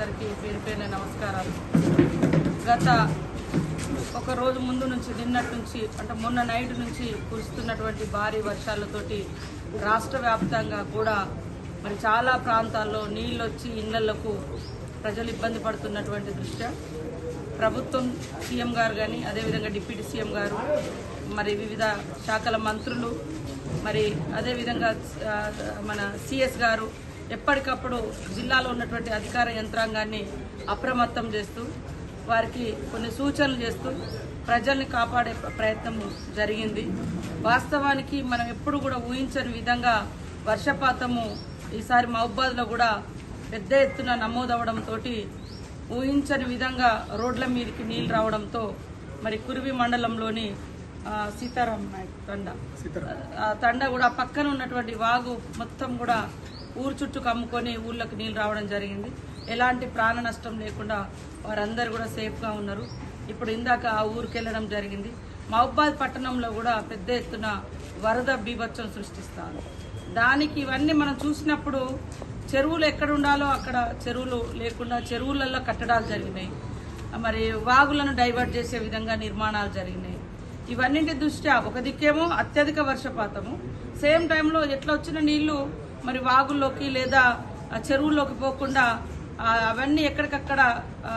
అందరికీ పేరు పేరు నమస్కారాలు. గత ఒక రోజు ముందు నుంచి నిన్నటి నుంచి అంటే మొన్న నైట్ నుంచి కురుస్తున్నటువంటి భారీ వర్షాలతోటి రాష్ట్ర వ్యాప్తంగా కూడా మరి చాలా ప్రాంతాల్లో నీళ్ళు వచ్చి ఇళ్ళకు ప్రజలు ఇబ్బంది పడుతున్నటువంటి దృష్ట్యా ప్రభుత్వం సీఎం గారు కానీ అదేవిధంగా డిప్యూటీ సీఎం గారు మరి వివిధ శాఖల మంత్రులు మరి అదేవిధంగా మన సిఎస్ గారు ఎప్పటికప్పుడు జిల్లాలో ఉన్నటువంటి అధికార యంత్రాంగాన్ని అప్రమత్తం చేస్తూ వారికి కొన్ని సూచనలు చేస్తూ ప్రజల్ని కాపాడే ప్ర- ప్రయత్నం జరిగింది. వాస్తవానికి మనం ఎప్పుడు కూడా ఊహించని విధంగా వర్షపాతము ఈసారి మహబాద్లో కూడా పెద్ద ఎత్తున నమోదవడంతో ఊహించని విధంగా రోడ్ల మీదకి నీళ్ళు రావడంతో మరి కురివి మండలంలోని సీతారాం నాయక్ తండ ఆ తండ కూడా పక్కన ఉన్నటువంటి వాగు మొత్తం కూడా ఊరు చుట్టూ కమ్ముకొని ఊళ్ళకి నీళ్ళు రావడం జరిగింది. ఎలాంటి ప్రాణ నష్టం లేకుండా వారందరూ కూడా సేఫ్గా ఉన్నారు. ఇప్పుడు ఇందాక ఆ ఊరికి వెళ్ళడం జరిగింది. మహబాద్ పట్టణంలో కూడా పెద్ద ఎత్తున వరద బీభత్సం సృష్టిస్తారు దానికి ఇవన్నీ మనం చూసినప్పుడు చెరువులు ఎక్కడ ఉండాలో అక్కడ చెరువులు లేకుండా చెరువులలో కట్టడాలు జరిగినాయి. మరి వాగులను డైవర్ట్ చేసే విధంగా నిర్మాణాలు జరిగినాయి. ఇవన్నింటి దృష్ట్యా ఒక దిక్కేమో అత్యధిక వర్షపాతము. సేమ్ టైంలో ఎట్లా వచ్చిన నీళ్ళు మరి వాగుల్లోకి లేదా చెరువుల్లోకి పోకుండా అవన్నీ ఎక్కడికక్కడ ఆ,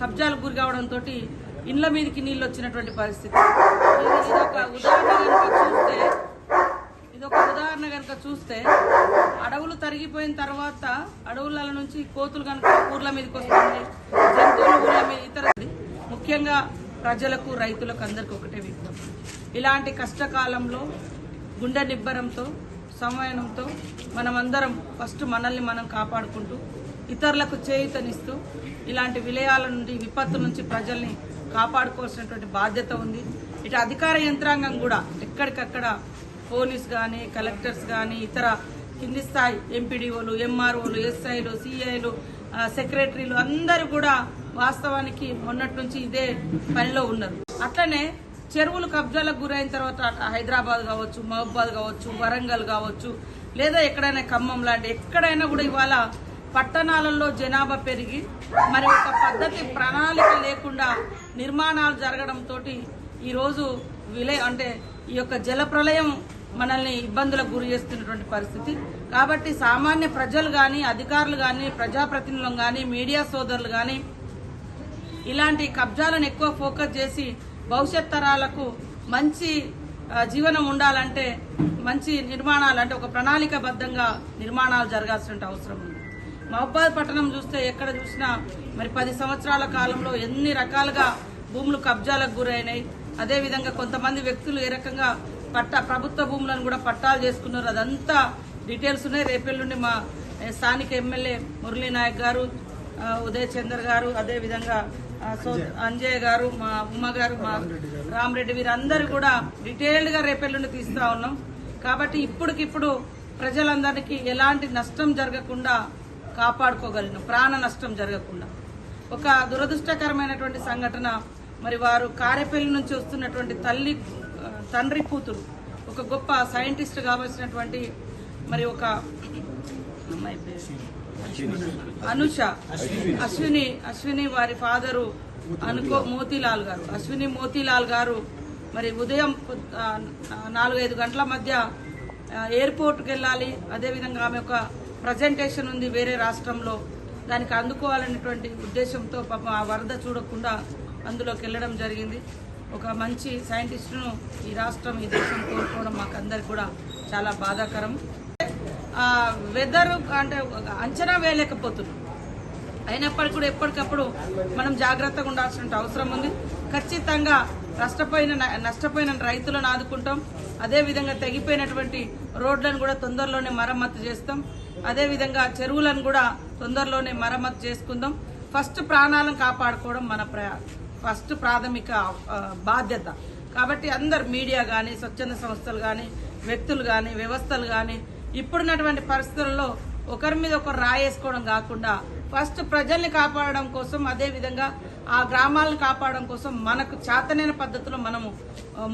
కబ్జాలకు గురి కావడంతో ఇండ్ల మీదకి నీళ్ళు వచ్చినటువంటి పరిస్థితి. ఇది ఒక ఉదాహరణ కనుక చూస్తే ఇదొక ఉదాహరణ కనుక చూస్తే అడవులు తరిగిపోయిన తర్వాత అడవుల నుంచి కోతులు కనుక ఊర్ల మీదకి వస్తుంది జంతువుల ఊర్ల మీద ఇతర ముఖ్యంగా ప్రజలకు రైతులకు అందరికి ఒకటే విజ్ఞప్తి. ఇలాంటి కష్టకాలంలో గుండె నిబ్బరంతో సమయంతో మనమందరం ఫస్ట్ మనల్ని మనం కాపాడుకుంటూ ఇతరులకు చేయుతనిస్తూ ఇలాంటి విలయాల నుండి విపత్తు నుంచి ప్రజల్ని కాపాడుకోవాల్సినటువంటి బాధ్యత ఉంది. ఇటు అధికార యంత్రాంగం కూడా ఎక్కడికక్కడ పోలీస్ కానీ కలెక్టర్స్ కానీ ఇతర కింది స్థాయి ఎంపీడీఓలు ఎంఆర్ఓలు ఎస్ఐలు సిఐలు సెక్రటరీలు అందరూ కూడా వాస్తవానికి మొన్నటి నుంచి ఇదే పనిలో ఉన్నారు. అట్లనే చెరువులు కబ్జాలకు గురైన తర్వాత హైదరాబాద్ కావచ్చు మహబాద్ కావచ్చు వరంగల్ కావచ్చు లేదా ఎక్కడైనా ఖమ్మం లాంటి ఎక్కడైనా కూడా ఇవాళ పట్టణాలలో జనాభా పెరిగి మరి ఒక పద్ధతి ప్రణాళిక లేకుండా నిర్మాణాలు జరగడంతో ఈరోజు విలే అంటే ఈ యొక్క జల ప్రళయం మనల్ని ఇబ్బందులకు గురి చేస్తున్నటువంటి పరిస్థితి. కాబట్టి సామాన్య ప్రజలు కానీ అధికారులు కానీ ప్రజాప్రతినిధులు కానీ మీడియా సోదరులు కానీ ఇలాంటి కబ్జాలను ఎక్కువ ఫోకస్ చేసి భవిష్యత్ తరాలకు మంచి జీవనం ఉండాలంటే మంచి నిర్మాణాలు అంటే ఒక ప్రణాళికబద్ధంగా నిర్మాణాలు జరగాల్సిన అవసరం ఉంది. మహబాద్ పట్టణం చూస్తే ఎక్కడ చూసినా మరి పది సంవత్సరాల కాలంలో ఎన్ని రకాలుగా భూములు కబ్జాలకు గురైనాయి. అదేవిధంగా కొంతమంది వ్యక్తులు ఏ రకంగా పట్ట ప్రభుత్వ భూములను కూడా పట్టాలు చేసుకున్నారు. అదంతా డీటెయిల్స్ ఉన్నాయి. రేపెల్లుండి మా స్థానిక ఎమ్మెల్యే మురళీ నాయక్ గారు ఉదయ్ చందర్ గారు అదేవిధంగా సో అంజయ్ గారు మా ఉమ్మ గారు మా రామరెడ్డి వీరందరూ కూడా డీటెయిల్డ్గా రేపెల్లుండి తీస్తా ఉన్నాం. కాబట్టి ఇప్పటికిప్పుడు ప్రజలందరికీ ఎలాంటి నష్టం జరగకుండా కాపాడుకోగలను ప్రాణ నష్టం జరగకుండా. ఒక దురదృష్టకరమైనటువంటి సంఘటన మరి వారు కారేపల్లి నుంచి వస్తున్నటువంటి తల్లి తండ్రి కూతురు ఒక గొప్ప సైంటిస్ట్ కావాల్సినటువంటి మరి ఒక అమ్మాయి పేరు. అనుష అశ్విని అశ్విని వారి ఫాదరు అనుకో మోతీలాల్ గారు. అశ్విని మోతీలాల్ గారు మరి ఉదయం నాలుగైదు గంటల మధ్య ఎయిర్పోర్ట్కి వెళ్ళాలి. అదేవిధంగా ఆమె ఒక ప్రజెంటేషన్ ఉంది వేరే రాష్ట్రంలో. దానికి అందుకోవాలనేటువంటి ఉద్దేశంతో పాపం ఆ వరద చూడకుండా అందులోకి వెళ్ళడం జరిగింది. ఒక మంచి సైంటిస్టును ఈ రాష్ట్రం ఈ దేశం కోల్పోవడం మాకందరికి కూడా చాలా బాధాకరం. వెదర్ అంటే అంచనా వేయలేకపోతున్నాం. అయినప్పటికీ కూడా ఎప్పటికప్పుడు మనం జాగ్రత్తగా ఉండాల్సిన అవసరం ఉంది. ఖచ్చితంగా నష్టపోయిన నష్టపోయిన రైతులను ఆదుకుంటాం. అదేవిధంగా తెగిపోయినటువంటి రోడ్లను కూడా తొందరలోనే మరమ్మతు చేస్తాం. అదేవిధంగా చెరువులను కూడా తొందరలోనే మరమ్మతు చేసుకుందాం. ఫస్ట్ ప్రాణాలను కాపాడుకోవడం మన ఫస్ట్ ప్రాథమిక బాధ్యత. కాబట్టి అందరు మీడియా కానీ స్వచ్ఛంద సంస్థలు కానీ వ్యక్తులు కానీ వ్యవస్థలు కానీ ఇప్పుడున్నటువంటి పరిస్థితుల్లో ఒకరి మీద ఒకరు రాయేసుకోవడం కాకుండా ఫస్ట్ ప్రజల్ని కాపాడడం కోసం అదే విధంగా ఆ గ్రామాలను కాపాడడం కోసం మనకు చేతనైన పద్ధతిలో మనము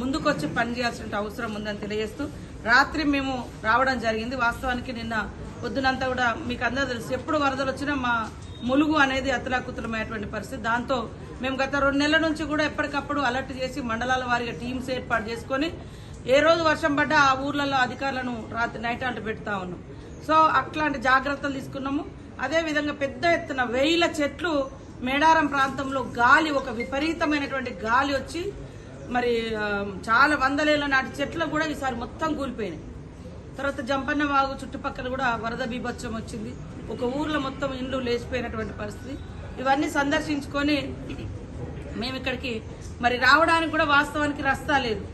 ముందుకొచ్చి పనిచేయాల్సిన అవసరం ఉందని తెలియజేస్తూ రాత్రి మేము రావడం జరిగింది. వాస్తవానికి నిన్న పొద్దునంతా కూడా మీకు అందరూ తెలుసు ఎప్పుడు వరదలు వచ్చినా మా ములుగు అనేది అతలాకుతలమైనటువంటి పరిస్థితి. దాంతో మేము గత రెండు నెలల నుంచి కూడా ఎప్పటికప్పుడు అలర్ట్ చేసి మండలాల వారిగా టీమ్స్ ఏర్పాటు చేసుకొని ఏ రోజు వర్షం పడ్డా ఆ ఊర్లలో అధికారులను రాత్రి నైట్ అంట పెడతా ఉన్నాం. సో అట్లాంటి జాగ్రత్తలు తీసుకున్నాము. అదే విధంగా పెద్ద ఎత్తున వేల చెట్లు మేడారం ప్రాంతంలో గాలి ఒక విపరీతమైనటువంటి గాలి వచ్చి మరి చాలా వందలేళ్ళ నాటి చెట్లు కూడా ఈసారి మొత్తం కూలిపోయినాయి. తర్వాత జంపన్న వాగు చుట్టుపక్కల కూడా వరద బీభత్సం వచ్చింది. ఒక ఊర్లో మొత్తం ఇండ్లు లేచిపోయినటువంటి పరిస్థితి. ఇవన్నీ సందర్శించుకొని మేము ఇక్కడికి మరి రావడానికి కూడా వాస్తవానికి రస్తా లేదు.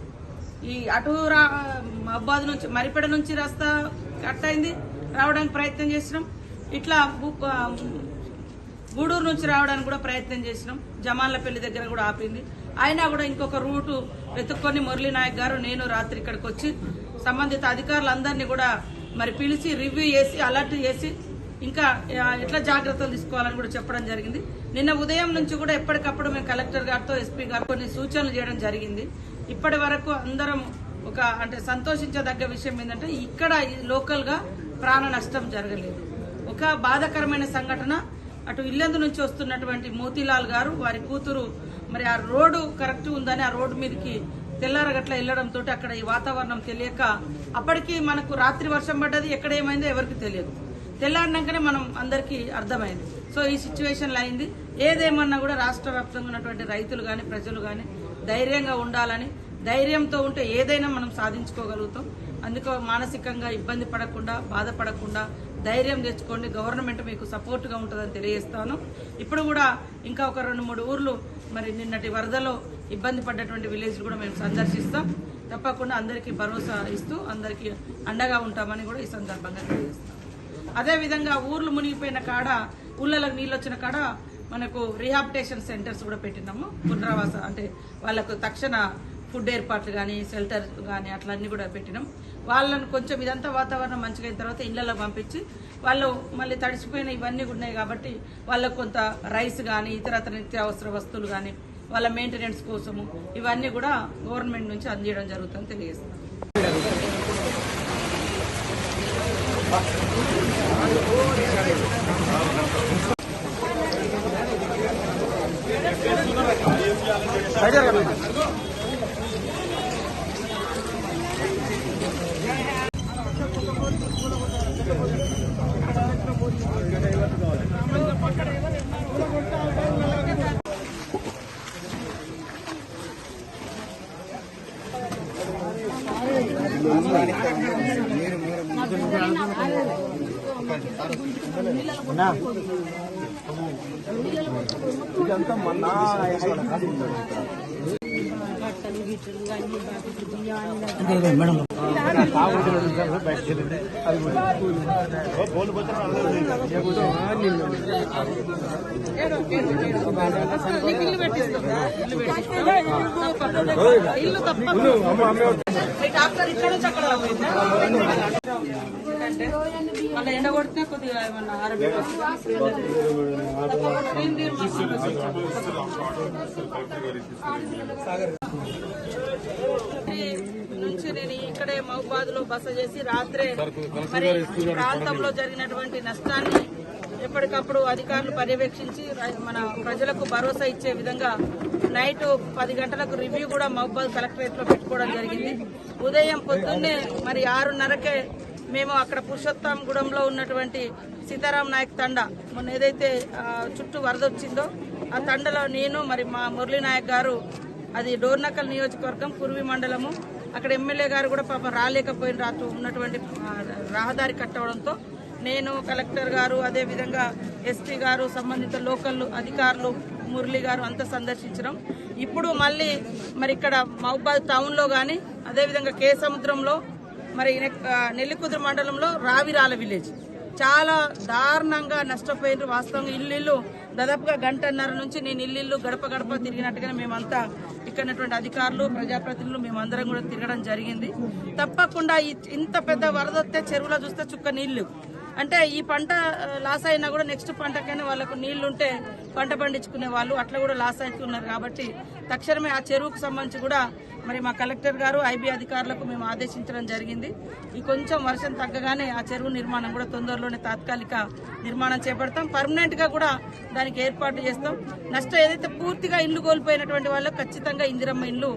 ఈ అటు రా మబ్బాద్ నుంచి మరిపెడ నుంచి రస్తా కట్ అయింది. రావడానికి ప్రయత్నం చేసినాం. ఇట్లా గూడూరు నుంచి రావడానికి కూడా ప్రయత్నం చేసినాం. జమాన్లపల్లి దగ్గర కూడా ఆపింది. అయినా కూడా ఇంకొక రూటు వెతుక్కొని మురళీ నాయక్ గారు నేను రాత్రి ఇక్కడికి వచ్చి సంబంధిత అధికారులందరినీ కూడా మరి పిలిచి రివ్యూ చేసి అలర్ట్ చేసి ఇంకా ఎట్లా జాగ్రత్తలు తీసుకోవాలని కూడా చెప్పడం జరిగింది. నిన్న ఉదయం నుంచి కూడా ఎప్పటికప్పుడు మేము కలెక్టర్ గారితో ఎస్పీ గారు కొన్ని సూచనలు చేయడం జరిగింది. ఇప్పటి వరకు అందరం ఒక అంటే సంతోషించదగ్గ విషయం ఏంటంటే ఇక్కడ లోకల్గా ప్రాణ నష్టం జరగలేదు. ఒక బాధాకరమైన సంఘటన. అటు ఇల్లందు నుంచి వస్తున్నటువంటి మోతీలాల్ గారు వారి కూతురు మరి ఆ రోడ్డు కరెక్ట్ ఉందని ఆ రోడ్డు మీదకి తెల్లారగట్ల వెళ్ళడంతో అక్కడ ఈ వాతావరణం తెలియక అప్పటికి మనకు రాత్రి వర్షం పడ్డది ఎక్కడ ఏమైందో ఎవరికి తెలియదు. తెల్లారినాకనే మనం అందరికీ అర్థమైంది. సో ఈ సిచ్యువేషన్లో అయింది. ఏదేమన్నా కూడా రాష్ట్ర వ్యాప్తంగా ఉన్నటువంటి రైతులు కానీ ప్రజలు కానీ ధైర్యంగా ఉండాలని ధైర్యంతో ఉంటే ఏదైనా మనం సాధించుకోగలుగుతాం. అందుకో మానసికంగా ఇబ్బంది పడకుండా బాధపడకుండా ధైర్యం తెచ్చుకోండి. గవర్నమెంట్ మీకు సపోర్ట్గా ఉంటుందని తెలియజేస్తాను. ఇప్పుడు కూడా ఇంకా ఒక రెండు మూడు ఊర్లు మరి నిన్నటి వరదలో ఇబ్బంది పడ్డటువంటి విలేజ్ కూడా మేము సందర్శిస్తాం. తప్పకుండా అందరికీ భరోసా ఇస్తూ అందరికీ అండగా ఉంటామని కూడా ఈ సందర్భంగా తెలియజేస్తాం అదేవిధంగా ఊర్లు మునిగిపోయిన కాడ ఊళ్ళలోకి నీళ్ళు వచ్చిన కాడ మనకు రీహాబిటేషన్ సెంటర్స్ కూడా పెట్టినాము పునరావాస అంటే వాళ్ళకు తక్షణ ఫుడ్ ఏర్పాట్లు కానీ షెల్టర్ కానీ అట్లా అన్ని కూడా పెట్టినాం. వాళ్ళని కొంచెం ఇదంతా వాతావరణం మంచిగా అయిన తర్వాత ఇళ్ళలో పంపించి వాళ్ళు మళ్ళీ తడిసిపోయిన ఇవన్నీ కూడా ఉన్నాయి కాబట్టి వాళ్ళకు కొంత రైస్ కానీ ఇతరత్ర నిత్యావసర వస్తువులు కానీ వాళ్ళ మెయింటెనెన్స్ కోసము ఇవన్నీ కూడా గవర్నమెంట్ నుంచి అందించడం జరుగుతుందని తెలియజేస్తున్నాం. మీరు ఇల్లు తప్ప మీ డాక్టర్ ఇక్కడ నుంచి అక్కడ ఎందుకంటే మళ్ళీ ఎండ కొడితే కొద్దిగా ఏమన్నా ఆరోగ్యం వస్తుంది. తప్పకుండా నేను తీర్మానం నుంచి నేను ఇక్కడే మహబాద్లో బస చేసి రాత్రే మరి ప్రాంతంలో జరిగినటువంటి నష్టాన్ని ఎప్పటికప్పుడు అధికారులు పర్యవేక్షించి మన ప్రజలకు భరోసా ఇచ్చే విధంగా నైట్ పది గంటలకు రివ్యూ కూడా మహబాద్ కలెక్టరేట్లో పెట్టుకోవడం జరిగింది. ఉదయం పొద్దున్నే మరి ఆరున్నరకే మేము అక్కడ పురుషోత్తంగూడెంలో ఉన్నటువంటి సీతారాం నాయక్ తండ మొన్న ఏదైతే చుట్టూ వరద వచ్చిందో ఆ తండలో నేను మరి మా మురళీ నాయక్ గారు అది డోర్నకల్ నియోజకవర్గం కుర్వి మండలము. అక్కడ ఎమ్మెల్యే గారు కూడా పాపం రాలేకపోయిన రాత్రి ఉన్నటువంటి రహదారి కట్టవడంతో నేను కలెక్టర్ గారు అదే విధంగా ఎస్పీ గారు సంబంధిత లోకల్ అధికారులు మురళి గారు అంతా సందర్శించడం. ఇప్పుడు మళ్ళీ మరి ఇక్కడ మహబాద్ టౌన్లో కానీ అదేవిధంగా కే సముద్రంలో మరి నెల్లికుదురు మండలంలో రావిరాల విలేజ్. చాలా దారుణంగా నష్టపోయిన వాస్తవంగా ఇల్లు. దాదాపుగా గంటన్నర నుంచి నేను ఇల్లు గడప గడప తిరిగినట్టుగానే మేమంతా ఇక్కడ అధికారులు ప్రజాప్రతినిధులు మేమందరం కూడా తిరగడం జరిగింది. తప్పకుండా ఇంత పెద్ద వరద వస్తే చెరువులో చూస్తే చుక్క నీళ్ళు. అంటే ఈ పంట లాస్ అయినా కూడా నెక్స్ట్ పంటకైనా వాళ్ళకు నీళ్ళుంటే పంట పండించుకునే వాళ్ళు అట్లా కూడా లాస్ అవుతున్నారు కాబట్టి తక్షణమే ఆ చెరువుకు సంబంధించి కూడా మరి మా కలెక్టర్ గారు ఐబీ అధికారులకు మేము ఆదేశించడం జరిగింది. ఈ కొంచెం వర్షం తగ్గగానే ఆ చెరువు నిర్మాణం కూడా తొందరలోనే తాత్కాలిక నిర్మాణం చేపడతాం. పర్మనెంట్గా కూడా దానికి ఏర్పాటు చేస్తాం. నష్టం ఏదైతే పూర్తిగా ఇల్లు కోల్పోయినటువంటి వాళ్ళకు ఖచ్చితంగా ఇందిరమ్మ ఇల్లు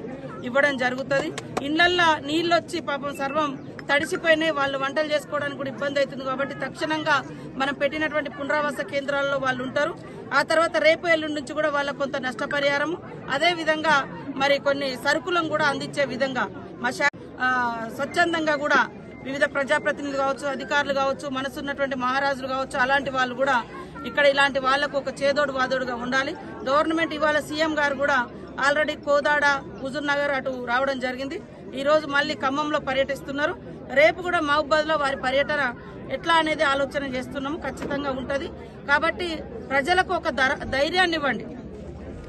ఇవ్వడం జరుగుతుంది. ఇళ్ళల్లో నీళ్ళు వచ్చి పాపం సర్వం తడిసిపోయినాయి. వాళ్ళు వంటలు చేసుకోవడానికి కూడా ఇబ్బంది అవుతుంది కాబట్టి తక్షణంగా మనం పెట్టినటువంటి పునరావాస కేంద్రాల్లో వాళ్ళు ఉంటారు. ఆ తర్వాత రేపు ఎల్లుండి నుంచి కూడా వాళ్ళకు కొంత నష్టపరిహారం అదే విధంగా మరి కొన్ని సరుకులను కూడా అందించే విధంగా మా స్వచ్ఛందంగా కూడా వివిధ ప్రజాప్రతినిధులు కావచ్చు అధికారులు కావచ్చు మనసున్నటువంటి మహారాజులు కావచ్చు అలాంటి వాళ్ళు కూడా ఇక్కడ ఇలాంటి వాళ్ళకు ఒక చేదోడు వాదోడుగా ఉండాలి. గవర్నమెంట్ ఇవాళ సీఎం గారు కూడా ఆల్రెడీ కోదాడ హుజూర్ నగర్ అటు రావడం జరిగింది. ఈ రోజు మళ్ళీ ఖమ్మంలో పర్యటిస్తున్నారు. రేపు కూడా మహబూబాద్లో వారి పర్యటన ఎట్లా అనేది ఆలోచన చేస్తున్నాము ఖచ్చితంగా ఉంటది. కాబట్టి ప్రజలకు ఒక ధర- ధైర్యాన్ని ఇవ్వండి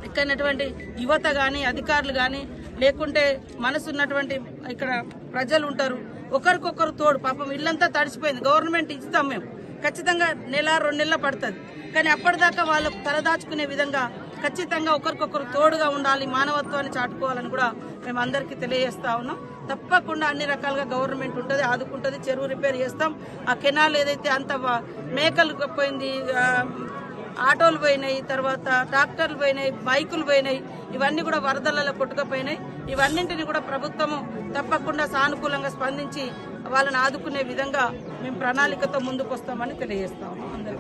ఇక్కడటువంటి యువత కానీ అధికారులు కానీ లేకుంటే మనసు ఉన్నటువంటి ఇక్కడ ప్రజలు ఉంటారు. ఒకరికొకరు తోడు పాపం ఇల్లంతా తడిచిపోయింది గవర్నమెంట్ ఇస్తాం మేము. ఖచ్చితంగా నెల రెండు నెలల పడుతుంది. కానీ అప్పటిదాకా వాళ్ళకు తలదాచుకునే విధంగా ఖచ్చితంగా ఒకరికొకరు తోడుగా ఉండాలి మానవత్వాన్ని చాటుకోవాలని కూడా మేము అందరికీ తెలియజేస్తా ఉన్నాం. తప్పకుండా అన్ని రకాలుగా గవర్నమెంట్ ఉంటుంది ఆదుకుంటుంది చెరువు రిపేర్ చేస్తాం. ఆ కెనాల్ ఏదైతే అంత మేకలు పోయింది ఆటోలు పోయినాయి తర్వాత ట్రాక్టర్లు పోయినాయి బైకులు పోయినాయి ఇవన్నీ కూడా వరదలలో కొట్టుకుపోయినాయి. ఇవన్నింటిని కూడా ప్రభుత్వము తప్పకుండా సానుకూలంగా స్పందించి వాళ్ళని ఆదుకునే విధంగా మేము ప్రణాళికతో ముందుకు వస్తామని తెలియజేస్తాము. అందరికీ.